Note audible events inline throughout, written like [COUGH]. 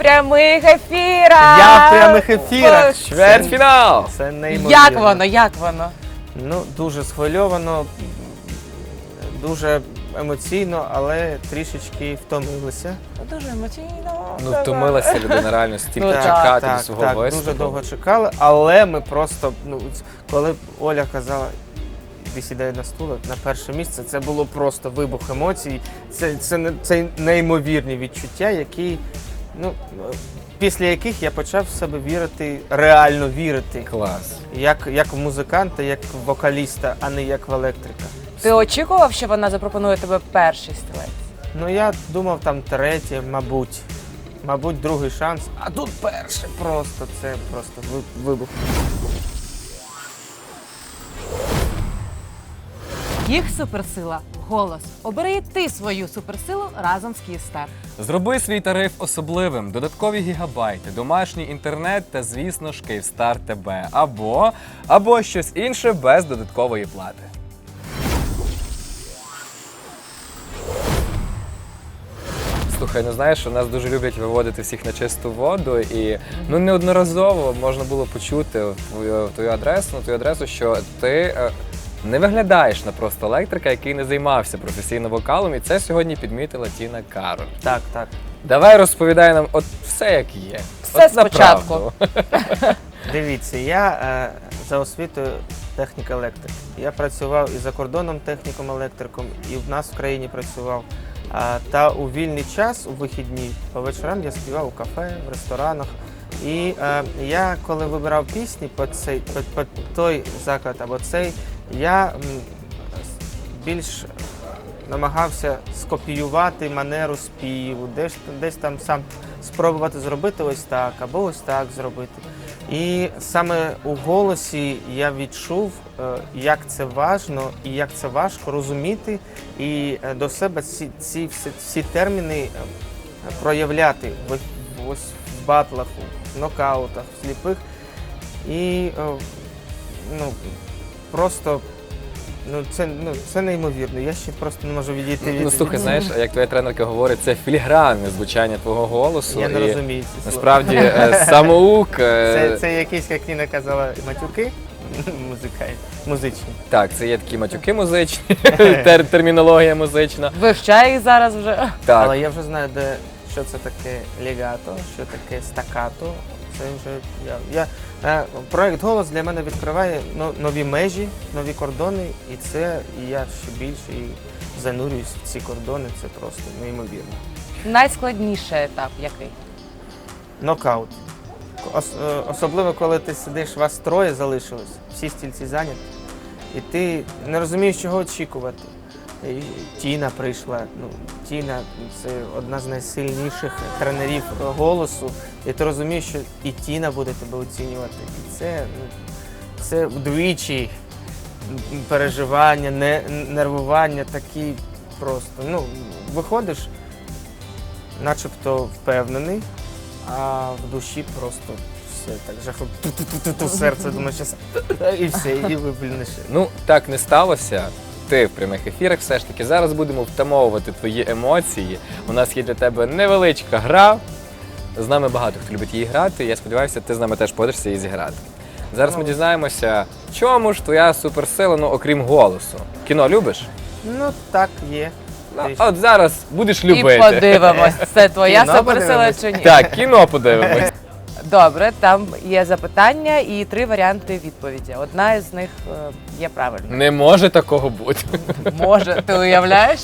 прямих ефірах! Я в прямих ефірах. Боже, Чвертьфінал! Це неймовірно. Як воно, як воно? Ну, дуже схвильовано, дуже емоційно, але трішечки втомилися. Дуже емоційно. Ну, втомилася людина реально [LAUGHS] стільки Ну, так, чекати так, свого так, виступу. дуже довго чекали, але ми просто, ну, коли Оля казала, ти сідай на стул на перше місце, це було просто вибух емоцій. Це, це, не- це неймовірні відчуття, які, ну, після яких я почав в себе вірити, реально вірити. Клас. Як, як в музиканта, як в вокаліста, а не як в електрика. Ти очікував, що вона запропонує тебе перший стілець? Ну я думав там третє, мабуть. Мабуть, другий шанс. А тут перший просто. Це просто вибух. Їх суперсила голос. Обери ти свою суперсилу разом з Київстар. Зроби свій тариф особливим, додаткові гігабайти, домашній інтернет та, звісно ж, Київстар ТБ. Або, або щось інше без додаткової плати. Слухай, ну знаєш, у нас дуже люблять виводити всіх на чисту воду, і ну неодноразово можна було почути в твою, адресу, на твою адресу, що ти е, не виглядаєш на просто електрика, який не займався професійно вокалом, і це сьогодні підмітила Тіна Кароль. Так, так. Давай розповідай нам от все як є. Все от спочатку. [LAUGHS] Дивіться, я е, за освітою технік електрик. Я працював і за кордоном техніком електриком, і в нас в країні працював. А, та у вільний час, у вихідні, по вечорам я співав у кафе, в ресторанах. І е, я, коли вибирав пісні по, цей, по, по той заклад або цей, я більш намагався скопіювати манеру співу, десь, десь там сам спробувати зробити ось так або ось так зробити. І саме у голосі я відчув, е, як це важно і як це важко розуміти і е, до себе ці, ці всі, всі терміни е, проявляти в, ось в батлах, в нокаутах, в сліпих. І ну, просто ну, це, ну, це неймовірно. Я ще просто не можу відійти від Ну слухай, знаєш, як твоя тренерка говорить, це філігранне звучання твого голосу. я не і розумію ці слова. Насправді е, [LAUGHS] самоук. е, Це, це якісь, як Ніна казала, матюки [LAUGHS] музикальні, музичні. Так, це є такі матюки музичні, [LAUGHS] тер- термінологія музична. Вивчає їх зараз вже. Так, Але я вже знаю, де що це таке легато, що таке стакато. Це вже я. я е, проект голос для мене відкриває нові межі, нові кордони, і це і я ще більше і занурююсь в ці кордони. Це просто неймовірно. Найскладніший етап який? Нокаут. Ос- е, особливо, коли ти сидиш, вас троє залишилось, всі стільці зайняті, і ти не розумієш, чого очікувати. Тіна прийшла. Ну, Тіна це одна з найсильніших тренерів голосу. І ти розумієш, що і Тіна буде тебе оцінювати. І це, ну, це вдвічі переживання, не, нервування такі просто. Ну, виходиш, начебто впевнений, а в душі просто все так жаху. Серце, думаю, щас і все, і виплюнеш. ну так не сталося. Ти в прямих ефірах все ж таки зараз будемо втамовувати твої емоції. У нас є для тебе невеличка гра. З нами багато хто любить її грати. Я сподіваюся, ти з нами теж подишся її зіграти. Зараз ми дізнаємося, в чому ж твоя суперсила, ну окрім голосу. Кіно любиш? Ну так є. Ну, Трішки. от зараз будеш любити. І подивимось, це твоя Кіно суперсила подивимось? чи ні. Так, кіно подивимось. Добре, там є запитання і три варіанти відповіді. Одна із них е, є правильною. Не може такого бути. Може, ти уявляєш?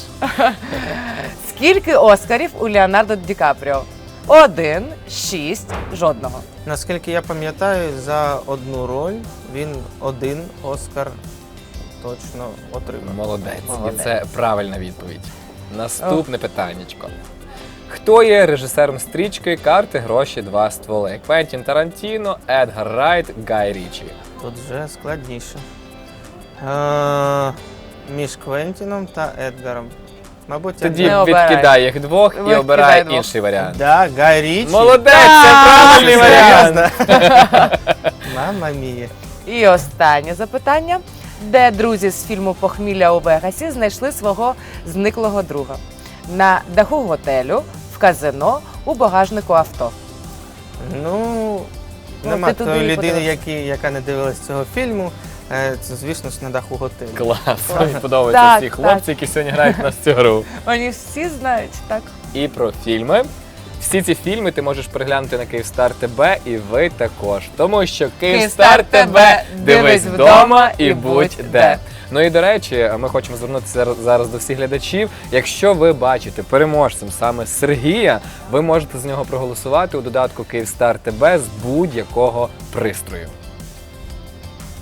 Скільки Оскарів у Леонардо Ді Капріо? Один, шість, жодного. Наскільки я пам'ятаю, за одну роль він один Оскар точно отримав. Молодець. Молодець. І це правильна відповідь. Наступне питаннячко. Хто є режисером стрічки Карти, гроші, два стволи? Квентін Тарантіно, Едгар Райт, Гай Річі. Тут вже складніше. Е, між Квентіном та Едгаром. Мабуть, Тоді Не обирай. відкидай їх двох і Викидай обирай двох. інший варіант. Да, Гай Річі. Молодець, це правильний варіант. [LAUGHS] Мама мія. І останнє запитання. Де друзі з фільму Похмілля у Вегасі знайшли свого зниклого друга? На даху готелю, в казино, у багажнику авто. Ну, Ну, нема ти туди тої і людини, подивишся. які, яка не дивилась цього фільму. Е, Це, звісно ж, на даху готелю. Клас, мені подобаються Так, всі так. хлопці, які сьогодні грають в нас цю гру. Вони всі знають, так? І про фільми. Всі ці фільми ти можеш переглянути на Київстар ТБ і ви також. Тому що Київстар ТБ дивись вдома і будь де. Ну і до речі, ми хочемо звернутися зараз до всіх глядачів. Якщо ви бачите переможцем саме Сергія, ви можете з нього проголосувати у додатку Київстар ТБ з будь-якого пристрою.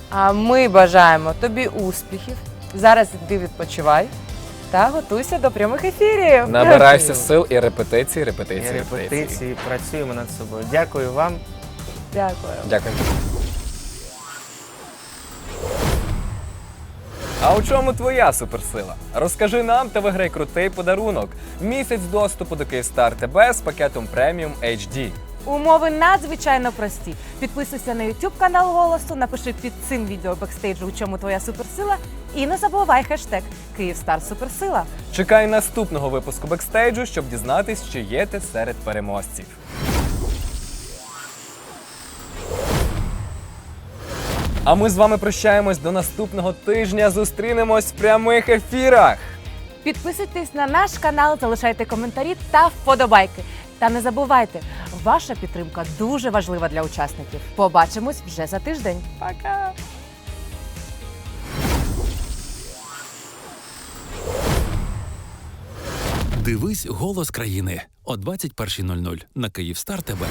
А ми бажаємо тобі успіхів. Зараз іди відпочивай та готуйся до прямих ефірів. Набирайся Дякую. сил і репетиції, І репетиції, репетиції. репетиції, працюємо над собою. Дякую вам. Дякую. Дякую. А у чому твоя суперсила? Розкажи нам та виграй крутий подарунок. Місяць доступу до Київстар ТБ з пакетом преміум HD. Умови надзвичайно прості. Підписуйся на YouTube канал голосу, напиши під цим відео бекстейджу, у чому твоя суперсила, і не забувай хештег Київстар Суперсила. Чекай наступного випуску бекстейджу, щоб дізнатись, чи є ти серед переможців. А ми з вами прощаємось до наступного тижня. Зустрінемось в прямих ефірах. Підписуйтесь на наш канал, залишайте коментарі та вподобайки. Та не забувайте, ваша підтримка дуже важлива для учасників. Побачимось вже за тиждень. Пока! Дивись голос країни о 21.00 на Київстар ТБ.